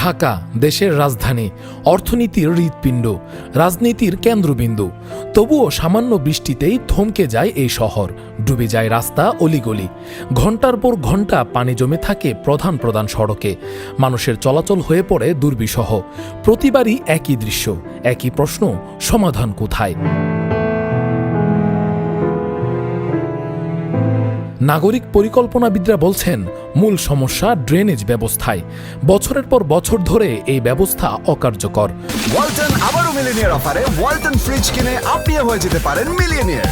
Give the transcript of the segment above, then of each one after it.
ঢাকা, দেশের রাজধানী, অর্থনীতির হৃৎপিণ্ড, রাজনীতির কেন্দ্রবিন্দু। তবুও সামান্য বৃষ্টিতেই থমকে যায় এই শহর। ডুবে যায় রাস্তা, অলিগলি। ঘণ্টার পর ঘণ্টা পানি জমে থাকে প্রধান প্রধান সড়কে। মানুষের চলাচল হয়ে পড়ে দুর্বিষহ। প্রতিবারই একই দৃশ্য, একই প্রশ্ন, সমাধান কোথায়? নাগরিক পরিকল্পনাবিদরা বলছেন মূল সমস্যা ড্রেনেজ ব্যবস্থায়। বছরের পর বছর ধরে এই ব্যবস্থা অকার্যকর। ওয়ালটন আবারও মিলিনিয়ার অফারে ওয়ালটন ফ্রিজ কিনে আপনিও হয়ে যেতে পারেন মিলিয়নিয়ার।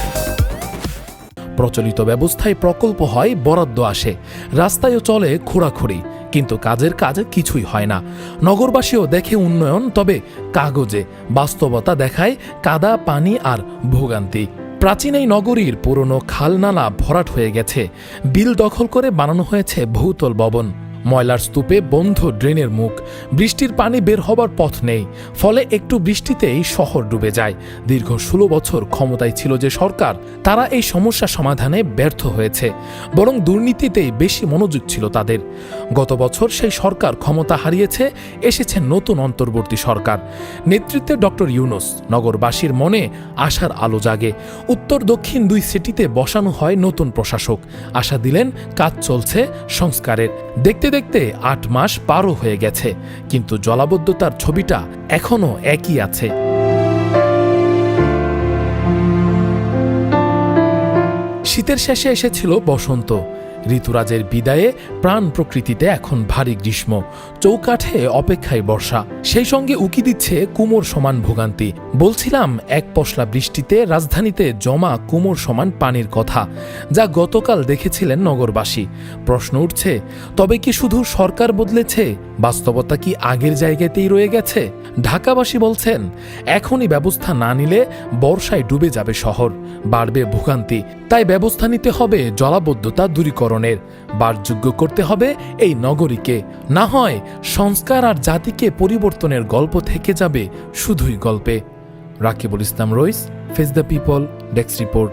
প্রচলিত ব্যবস্থায় প্রকল্প হয় বরাদ্দ আসে। রাস্তায়ও চলে খোঁড়াখুড়ি কিন্তু কাজের কাজ কিছুই হয় না। নগরবাসীও দেখে উন্নয়ন তবে কাগজে বাস্তবতা দেখায় কাদা পানি আর ভোগান্তি। প্রাচীন এই নগরীর পুরনো খালনালা ভরাট হয়ে গেছে। বিল দখল করে বানানো হয়েছে বহুতল ভবন। ময়লার স্তূপে বন্ধ ড্রেনের মুখ। বৃষ্টির পানি বের হবার পথ নেই, ফলে একটু বৃষ্টিতেই শহর ডুবে যায়। দীর্ঘ ষোলো বছর ক্ষমতায় ছিল যে সরকার, তারা এই সমস্যা সমাধানে ব্যর্থ হয়েছে, বরং দুর্নীতিতেই বেশি মনোযোগ ছিল তাদের। গত বছর সেই সরকার ক্ষমতা হারিয়েছে, এসেছে নতুন অন্তর্বর্তী সরকার। নেতৃত্বে ডক্টর ইউনুস, নগরবাসীর মনে আশার আলো জাগে। উত্তর দক্ষিণ দুই সিটিতে বসানো হয় নতুন প্রশাসক। আশা দিলেন, কাজ চলছে সংস্কারের। দেখতে দেখতে আট মাস পারও হয়ে গেছে, কিন্তু জলাবদ্ধতার ছবিটা এখনও একই আছে। শীতের শেষে এসেছিল বসন্ত। ঋতুরাজের বিদায়ে প্রাণ প্রকৃতিতে এখন ভারী গ্রীষ্ম, চৌকাঠে অপেক্ষায় বর্ষা। সেই সঙ্গে উকি দিচ্ছে কুমোর সমান ভোগান্তি। বলছিলাম, এক পশলা বৃষ্টিতে রাজধানীতে জমা কুমোর সমান পানির কথা, যা গতকাল দেখেছিলেন নগরবাসী। প্রশ্ন উঠছে, তবে কি শুধু সরকার বদলেছে? বাস্তবতা কি আগের জায়গাতেই রয়ে গেছে? ঢাকাবাসী বলছেন, এখনই ব্যবস্থা না নিলে বর্ষায় ডুবে যাবে শহর, বাড়বে ভোগান্তি। তাই ব্যবস্থা নিতে হবে জলাবদ্ধতা দূরীকরণের। বারযোগ্য করতে হবে এই নগরীকে। না হয় সংস্কার আর জাতিকে পরিবর্তনের গল্প থেকে যাবে শুধুই গল্পে। Rakibul Islam Rais, face the people, desk report.